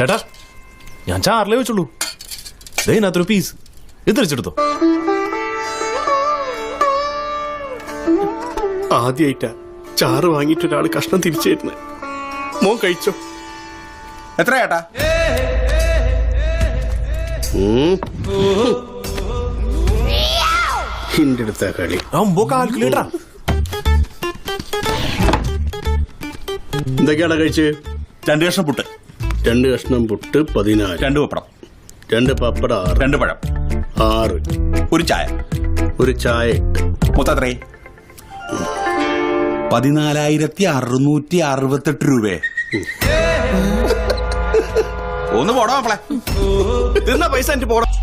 ചേട്ടാ ഞാൻ ചാറിലേ വെച്ചുള്ളൂ ദേ ഇതിനകത്തൊരു പീസ് ഇത് തിരിച്ചെടുത്തോ. ആദ്യമായിട്ടാ ചാറ് വാങ്ങിയിട്ട് ഒരാൾ കഷ്ണം തിരിച്ചായിരുന്നു മോൻ കഴിച്ചോ? എത്ര ചേട്ടാ? ഹിന്റെ അടുത്ത കളി. അമ്പോ കാൽക്കുലേറ്ററാ എന്തൊക്കെയാടാ കഴിച്ച്? രണ്ടു കഷ്ണം പുട്ട്. രണ്ട് കഷ്ണം പുട്ട് പതിനാല്. രണ്ട് പപ്പടം. രണ്ട് പപ്പടം ആറ്. രണ്ട് പഴം. ആറ്. ഒരു ചായ. ഒരു ചായ എട്ട് മൊത്തം അത്രേ പതിനാലായിരത്തി അറുന്നൂറ്റി അറുപത്തെട്ട് രൂപയെ ഒന്ന് പോടാ മക്കളെ തിന്ന പൈസ എനിക്ക് പോടാ.